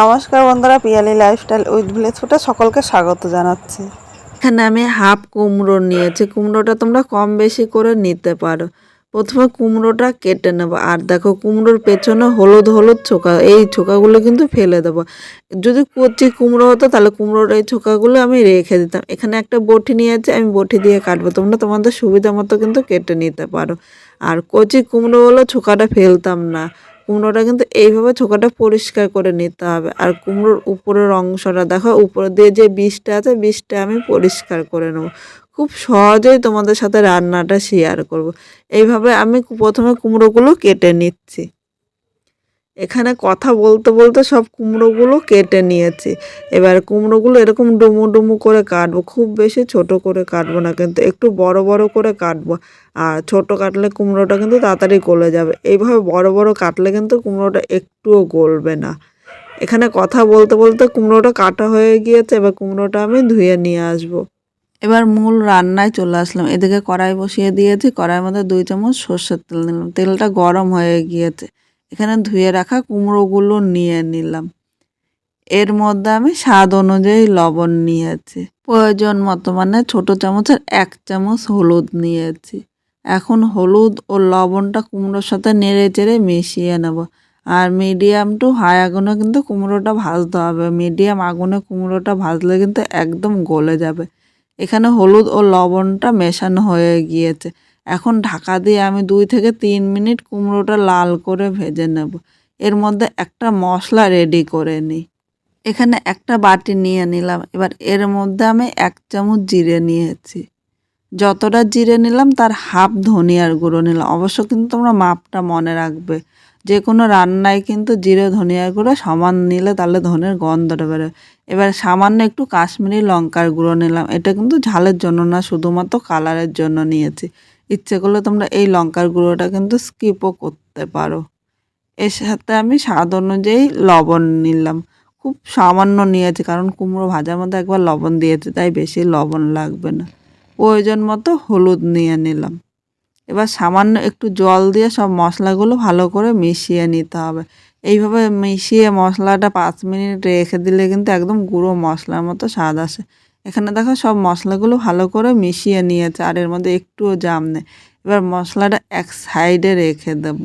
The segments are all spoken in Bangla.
নমস্কার বন্ধুরা, পিয়ালি লাইফস্টাইল উইথ ভিলেজ ফুটে সকলকে স্বাগত জানাচ্ছি। এখানে আমি হাফ কুমড়ো নিয়েছি, কুমড়োটা তোমরা কম বেশি করে নিতে পারো। প্রথমে কুমড়োটা কেটে নেব, আর দেখো কুমড়োর পেছনে হলুদ হলুদ ছোকা, এই ছোকাগুলো কিন্তু ফেলে দেবো। যদি কচি কুমড়ো হতো, তাহলে কুমড়োর এই ছোকাগুলো আমি রেখে দিতাম। এখানে একটা বটি নিয়েছি, আমি বটি দিয়ে কাটবো, তোমরা তোমাদের সুবিধা মতো কিন্তু কেটে নিতে পারো। আর কচি কুমড়ো হলো ছোকাটা ফেলতাম না। কুমড়োটা কিন্তু এইভাবে ছোকাটা পরিষ্কার করে নিতে হবে। আর কুমড়োর উপরের অংশটা দেখো, উপর দিয়ে যে বীজটা আছে বীজটা আমি পরিষ্কার করে নেব। খুব সহজেই তোমাদের সাথে রান্নাটা শেয়ার করব। এইভাবে আমি প্রথমে কুমড়োগুলো কেটে নিচ্ছি। এখানে কথা বলতে বলতে সব কুমড়োগুলো কেটে নিয়েছি। এবার কুমড়োগুলো এরকম ডুমু ডুমু করে কাটবো, খুব বেশি ছোট করে কাটবো না, কিন্তু একটু বড় বড় করে কাটবো। আর ছোট কাটলে কুমড়োটা কিন্তু তাড়াতাড়ি গলে যাবে। এইভাবে বড় বড় কাটলে কিন্তু কুমড়োটা একটুও গলবে না। এখানে কথা বলতে বলতে কুমড়োটা কাটা হয়ে গিয়েছে, এবার কুমড়োটা আমি ধুয়ে নিয়ে আসব। এবার মূল রান্নায় চলে আসলাম। এদিকে কড়াই বসিয়ে দিয়েছি, কড়াইয়ের মধ্যে দুই চামচ সর্ষের তেল দিলাম। তেলটা গরম হয়ে গিয়েছে। এখানে ধুয়ে রাখা কুমড়োগুলো নিয়ে নিলাম। এর মধ্যে আমি স্বাদ অনুযায়ী লবণ নিয়েছি। প্রয়োজন মতো মানে ছোট চামচের এক চামচ হলুদ নিয়েছি। এখন হলুদ ও লবণটা কুমড়োর সাথে নেড়ে চেড়ে মিশিয়ে নেব। আর মিডিয়াম টু হাই আগুনে কিন্তু কুমড়োটা ভাজতে হবে। মিডিয়াম আগুনে কুমড়োটা ভাজলে কিন্তু একদম গলে যাবে। এখানে হলুদ ও লবণটা মেশানো হয়ে গিয়েছে। এখন ঢাকা দিয়ে আমি দুই থেকে তিন মিনিট কুমড়োটা লাল করে ভেজে নেব। এর মধ্যে একটা মশলা রেডি করে নিই। এখানে একটা বাটি নিয়ে নিলাম। এবার এর মধ্যে আমি এক চামচ জিরে নিয়েছি। যতটা জিরে নিলাম, তার হাফ ধনিয়ার গুঁড়ো নিলাম। অবশ্য কিন্তু তোমরা মাপটা মনে রাখবে। যে কোনো রান্নায় কিন্তু জিরে, ধনিয়ার গুঁড়ো সমান নিলে তাহলে ধনের গন্ধটা বেরোয়। এবার সামান্য একটু কাশ্মীরি লঙ্কার গুঁড়ো নিলাম। এটা কিন্তু ঝালের জন্য না, শুধুমাত্র কালারের জন্য নিয়েছি। ইচ্ছে করলে তোমরা এই লঙ্কার গুঁড়োটা কিন্তু স্কিপও করতে পারো। এর সাথে আমি স্বাদ অনুযায়ী লবণ নিলাম। খুব সামান্য নিয়েছি, কারণ কুমড়ো ভাজার মধ্যে একবার লবণ দিয়েছি, তাই বেশি লবণ লাগবে না। প্রয়োজন মতো হলুদ নিয়ে নিলাম। এবার সামান্য একটু জল দিয়ে সব মশলাগুলো ভালো করে মিশিয়ে নিতে হবে। এইভাবে মিশিয়ে মশলাটা পাঁচ মিনিট রেখে দিলে কিন্তু একদম গুঁড়ো মশলার মতো স্বাদ আসে। এখানে দেখো সব মশলাগুলো ভালো করে মিশিয়ে নিয়েছে, আর এর মধ্যে একটুও জাম নেই। এবার মশলাটা এক সাইডে রেখে দেব।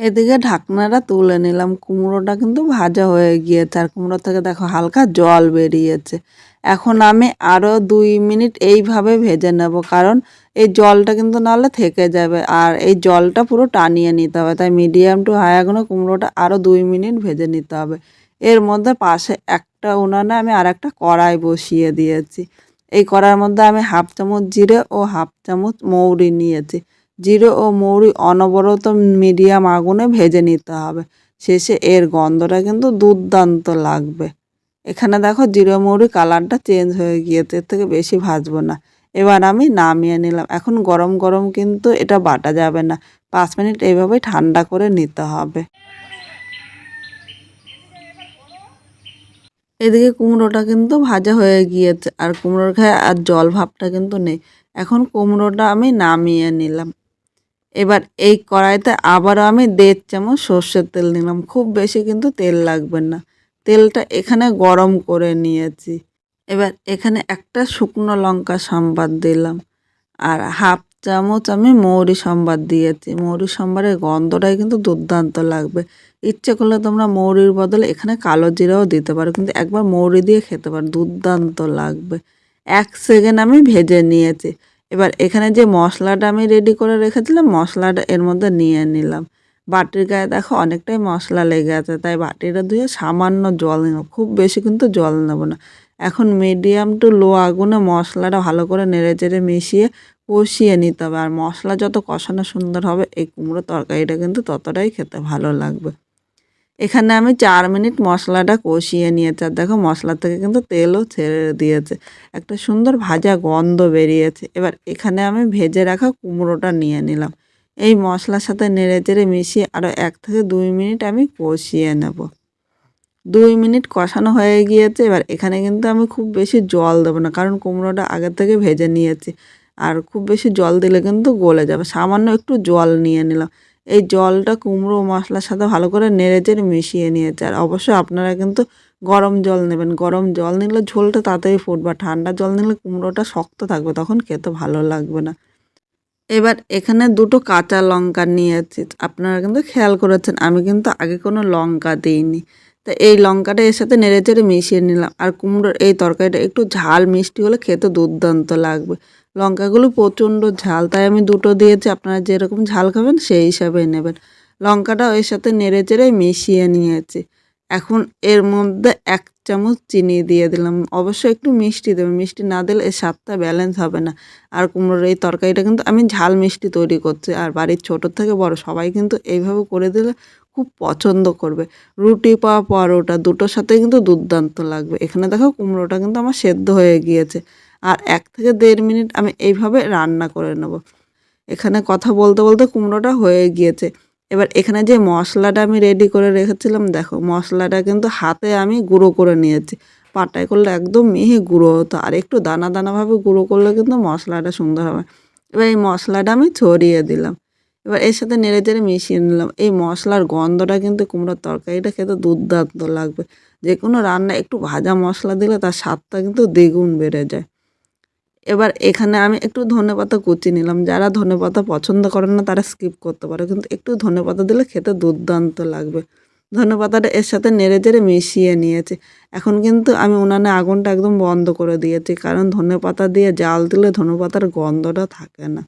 এদিকে ঢাকনাটা তুলে নিলাম, কুমড়োটা কিন্তু ভাজা হয়ে গিয়েছে, আর কুমড়ো থেকে দেখো হালকা জল বেরিয়েছে। এখন আমি আরও দুই মিনিট এইভাবে ভেজে নেব, কারণ এই জলটা কিন্তু নাহলে থেকে যাবে, আর এই জলটা পুরো টানিয়ে নিতে হবে। তাই মিডিয়াম টু হাই আগুনে কুমড়োটা আরও দুই মিনিট ভেজে নিতে হবে। এর মধ্যে পাশে একটা উনানে আমি আর একটা কড়াই বসিয়ে দিয়েছি। এই কড়াইয়ের মধ্যে আমি হাফ চামচ জিরে ও হাফ চামচ মৌরি নিয়েছি। জিরে ও মৌরি অনবরত মিডিয়াম আগুনে ভেজে নিতে হবে। শেষে এর গন্ধটা কিন্তু দুর্দান্ত লাগবে। এখানে দেখো জিরে মৌরি কালারটা চেঞ্জ হয়ে গিয়েছে, এর থেকে বেশি ভাজবো না। এবার আমি নামিয়ে নিলাম। এখন গরম গরম কিন্তু এটা বাটা যাবে না। পাঁচ মিনিট এইভাবেই ঠান্ডা করে নিতে হবে। এদিকে কুমড়োটা কিন্তু ভাজা হয়ে গিয়েছে, আর কুমড়োর গায়ে আর জল ভাবটা কিন্তু নেই। এখন কুমড়োটা আমি নামিয়ে নিলাম। এবার এই কড়াইতে আবারও আমি দেড় চামচ সর্ষের তেল নিলাম। খুব বেশি কিন্তু তেল লাগবে না। তেলটা এখানে গরম করে নিয়েছি। এবার এখানে একটা শুকনো লঙ্কা সম্বাদ দিলাম। আর হাফ চামচ আমি মৌরি সম্বাদ দিয়েছি। মৌরি সম্বারের গন্ধটাই কিন্তু দুর্দান্ত লাগবে। ইচ্ছে করলে তোমরা মৌরির বদলে এখানে কালো জিরাও দিতে পারো, কিন্তু একবার মৌরি দিয়ে খেতে পারো, দুর্দান্ত লাগবে। এক সেকেন্ড আমি ভেজে নিয়েছি। এবার এখানে যে মশলাটা আমি রেডি করে রেখেছিলাম, মশলাটা এর মধ্যে নিয়ে নিলাম। বাটির গায়ে দেখো অনেকটাই মশলা লেগে আছে, তাই বাটিটা ধুয়ে সামান্য জল নেব। খুব বেশি কিন্তু জল নেব না। এখন মিডিয়াম টু লো আগুনে মশলাটা ভালো করে নেড়ে চেড়ে মিশিয়ে কষিয়ে নিতে হবে। আর মশলা যত কষানো সুন্দর হবে, এই কুমড়ো তরকারিটা কিন্তু ততটাই খেতে ভালো লাগবে। এখানে আমি চার মিনিট মশলাটা কষিয়ে নিয়েছি। আর দেখো মশলা থেকে কিন্তু তেলও ছেড়ে দিয়েছে। একটা সুন্দর ভাজা গন্ধ বেরিয়েছে। এবার এখানে আমি ভেজে রাখা কুমড়োটা নিয়ে নিলাম। এই মশলার সাথে নেড়ে চেড়ে মিশিয়ে আরও এক থেকে দুই মিনিট আমি কষিয়ে নেব। দুই মিনিট কষানো হয়ে গিয়েছে। এবার এখানে কিন্তু আমি খুব বেশি জল দেবো না, কারণ কুমড়োটা আগে থেকে ভেজে নিয়েছি। আর খুব বেশি জল দিলে কিন্তু গলে যাবে। সামান্য একটু জল নিয়ে নিলাম। এই জলটা, কুমড়ো, মশলার সাথে ভালো করে নেড়ে চেড়ে মিশিয়ে নিয়েছে। আর অবশ্যই আপনারা কিন্তু গরম জল নেবেন। গরম জল নিলে ঝোলটা তাড়াতাড়ি ফুটবে ঠান্ডা জল নিলে কুমড়োটা শক্ত থাকবে, তখন খেতে ভালো লাগবে না। এবার এখানে দুটো কাঁচা লঙ্কা নিয়েছি। আপনারা কিন্তু খেয়াল করেছেন, আমি কিন্তু আগে কোনো লঙ্কা দিইনি। তা এই লঙ্কাটা এর সাথে নেড়ে চেড়ে মিশিয়ে নিলাম। আর কুমড়োর এই তরকারিটা একটু ঝাল, মিষ্টি হলে খেতে দুর্দান্ত লাগবে। লঙ্কাগুলো প্রচণ্ড ঝাল, তাই আমি দুটো দিয়েছি, আপনারা যেরকম ঝাল খাবেন সেই হিসাবে নেবেন। লঙ্কাটা এর সাথে নেড়ে চেড়ে মিশিয়ে নিয়েছি। এখন এর মধ্যে এক চামচ চিনি দিয়ে দিলাম। অবশ্যই একটু মিষ্টি দেবেন মিষ্টি না দিলে এর স্বাদটা ব্যালেন্স হবে না। আর কুমড়োর এই তরকারিটা কিন্তু আমি ঝাল মিষ্টি তৈরি করছি। আর বাড়ির ছোটোর থেকে বড় সবাই কিন্তু এইভাবে করে দিলে খুব পছন্দ করবে। রুটি বা পরোটা দুটোর সাথে কিন্তু দুর্দান্ত লাগবে। এখানে দেখো কুমড়োটা কিন্তু আমার সেদ্ধ হয়ে গিয়েছে। আর এক থেকে দেড় মিনিট আমি এইভাবে রান্না করে নেব। এখানে কথা বলতে বলতে কুমড়োটা হয়ে গিয়েছে। এবার এখানে যে মশলাটা আমি রেডি করে রেখেছিলাম, দেখো মশলাটা কিন্তু হাতে আমি গুঁড়ো করে নিয়েছি। পাটায় করলে একদম মিহি গুঁড়ো হতো, আর একটু দানা দানাভাবে গুঁড়ো করলে কিন্তু মশলাটা সুন্দর হবে। এবার এই মশলাটা আমি ছড়িয়ে দিলাম। এবার এর সাথে নেড়ে চেড়ে মিশিয়ে নিলাম। এই মশলার গন্ধটা কিন্তু কুমড়োর তরকারিটা খেতে দুর্দান্ত লাগবে। যে কোনো রান্না একটু ভাজা মশলা দিলে তার স্বাদটা কিন্তু দ্বিগুণ বেড়ে যায়। এবার এখানে আমি একটু ধনেপাতা কুচি নিলাম। যারা ধনেপাতা পছন্দ করেন না, তারা স্কিপ করতে পারে। কিন্তু একটু ধনেপাতা দিলে খেতে দুর্দান্ত লাগবে। ধনেপাতাটা এর সাথে নেড়ে চেড়ে মিশিয়ে নিয়েছি। এখন কিন্তু আমি উনানে আগুনটা একদম বন্ধ করে দিয়েছি। কারণ ধনেপাতা দিয়ে জাল দিলে ধনেপাতার গন্ধটা থাকে না।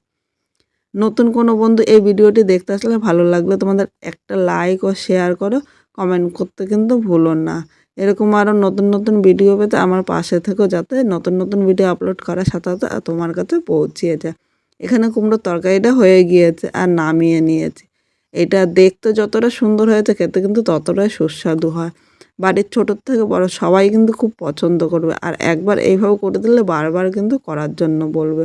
নতুন কোনো বন্ধু এই ভিডিওটি দেখতে আসলে ভালো লাগলে তোমাদের একটা লাইক ও শেয়ার করো। কমেন্ট করতে কিন্তু ভুলো না। এরকম আরও নতুন নতুন ভিডিও পেতে আমার পাশে থেকেও যাতে নতুন নতুন ভিডিও আপলোড করার সাথে সাথে তোমার কাছে পৌঁছিয়ে যায়। এখানে কুমড়োর তরকারিটা হয়ে গিয়েছে আর নামিয়ে নিয়েছি। এটা দেখতে যতটা সুন্দর হয়েছে, খেতে কিন্তু ততটাই সুস্বাদু হয়। বাড়ির ছোটোর থেকে বড় সবাই কিন্তু খুব পছন্দ করবে। আর একবার এইভাবে করে দিলে বারবার কিন্তু করার জন্য বলবে।